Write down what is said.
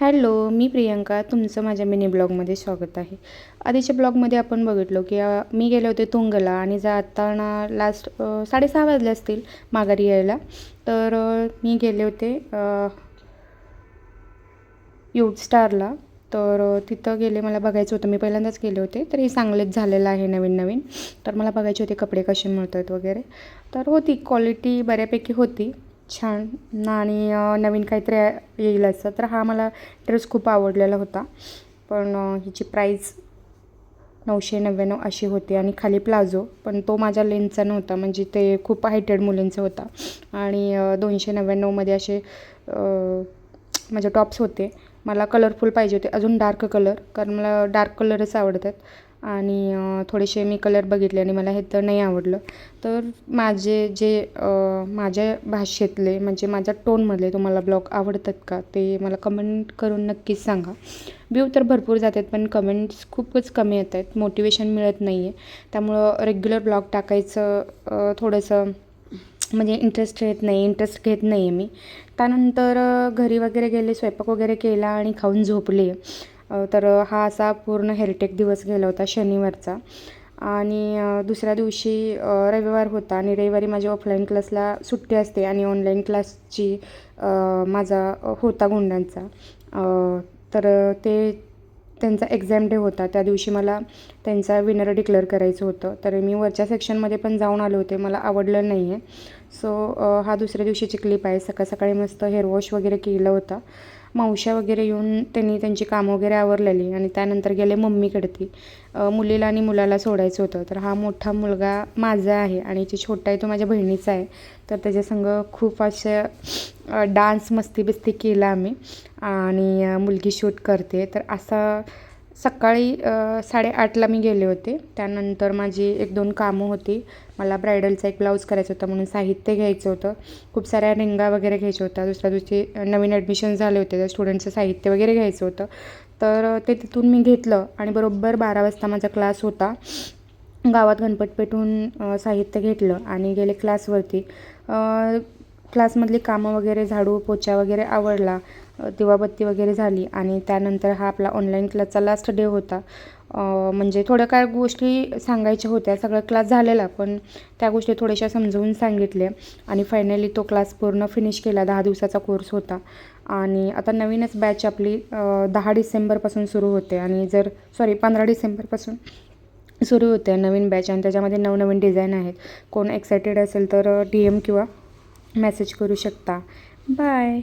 Hello मी प्रियंका. तुमचं माझ्या mini ब्लॉगमध्ये स्वागत आहे. आधीच्या ब्लॉगमध्ये आपण बघितलो की मी गेले होते तुंगला आणि जाताना लास्ट साडेसहा वाजले असतील माघारी यायला. तर मी गेले होते यूथ स्टारला तर तिथं गेले मला बघायचं होतं. मी पहिल्यांदाच गेले होते. तर हे चांगलेच झालेलं आहे नवीन नवीन. तर मला बघायचे होते कपडे कसे मिळतात वगैरे. तर होती क्वालिटी बऱ्यापैकी होती. छान. आणि नवीन काहीतरी येईल असं तर हा मला ड्रेस खूप आवडलेला होता. पण हिची प्राईज नऊशे नव्याण्णव अशी होती आणि खाली प्लाझो पण तो माझ्या लेंथचा नव्हता. म्हणजे ते खूप हायटेड मुलींचा होता. आणि दोनशे नव्याण्णवमध्ये असे माझे टॉप्स होते. मला कलरफुल पाहिजे होते. अजून डार्क कलर कारण मला डार्क कलरच आवडतात. आणि थोडेसे मी कलर बघितले आणि मला हे तर नाही आवडलं. तर माझे जे माझ्या भाषेतले म्हणजे माझ्या टोनमधले तुम्हाला ब्लॉग आवडतात का? ते मला कमेंट करून नक्कीच सांगा. व्ह्यू तर भरपूर जात आहेत पण कमेंट्स खूपच कमी येत आहेत मोटिवेशन मिळत नाही आहे त्यामुळं रेग्युलर ब्लॉग टाकायचं थोडंसं म्हणजे इंटरेस्ट येत नाही इंटरेस्ट घेत नाही आहे मी. त्यानंतर घरी वगैरे गेले स्वयंपाक वगैरे केला आणि खाऊन झोपले. तर हा असा पूर्ण हेरिटेक दिवस गेला होता शनिवारचा. आणि दुसऱ्या दिवशी रविवार होता आणि रविवारी माझ्या ऑफलाईन क्लासला सुट्टी असते आणि ऑनलाईन क्लासची माझा होता गुंडांचा. तर ते त्यांचा एक्झाम डे होता. त्या दिवशी मला त्यांचा विनर डिक्लेअर करायचं होतं. तर मी वरच्या सेक्शनमध्ये पण जाऊन आले होते. मला आवडलं नाही आहे सो हा दुसऱ्या दिवशीची क्लिप आहे. सकाळ सकाळी मस्त हेअर वॉश वगैरे केलं होता. मावश्या वगैरे येऊन त्यांनी त्यांची कामं वगैरे आवरलेली आणि त्यानंतर गेले मम्मीकडे ती. मुलीला आणि मुलाला सोडायचं होतं. तर हा मोठा मुलगा माझा आहे आणि जे छोटा आहे तो माझ्या बहिणीचा आहे. तर त्याच्यासंग खूप असे डान्स मस्ती बिस्ती केला आम्ही. आणि मुलगी शूट करते. तर असा सकाळी साडेआठला मी गेले होते. त्यानंतर माझी एक दोन कामं होती. मला ब्रायडलचा एक ब्लाऊज करायचा होता म्हणून साहित्य घ्यायचं होतं. खूप साऱ्या रिंगा वगैरे घ्यायच्या होत्या. दुसऱ्या दिवशी नवीन ॲडमिशन झाले होते. तर स्टुडंटचं साहित्य वगैरे घ्यायचं होतं. तर ते तिथून मी घेतलं आणि बरोबर बारा वाजता माझा क्लास होता. गावात गणपत पेठून साहित्य घेतलं आणि गेले क्लासवरती क्लासमधली कामं वगैरे झाडू पोचा वगैरे आवडला. दिवाबत्ती वगैरे झाली आणि त्यानंतर हा आपला ऑनलाईन क्लासचा लास्ट डे होता. म्हणजे थोड्या काय गोष्टी सांगायच्या होत्या सगळा क्लास झालेला पण त्या गोष्टी थोड्याशा समजवून सांगितल्या आणि फायनली तो क्लास पूर्ण फिनिश केला दहा दिवसाचा कोर्स होता. आणि आता नवीनच बॅच आपली दहा डिसेंबरपासून सुरू होते आणि जर सॉरी पंधरा डिसेंबरपासून सुरू होते नवीन बॅच आणि त्याच्यामध्ये नवनवीन डिझाईन आहेत. कोण एक्सायटेड असेल तर डी एम किंवा मेसेज करू शकता. बाय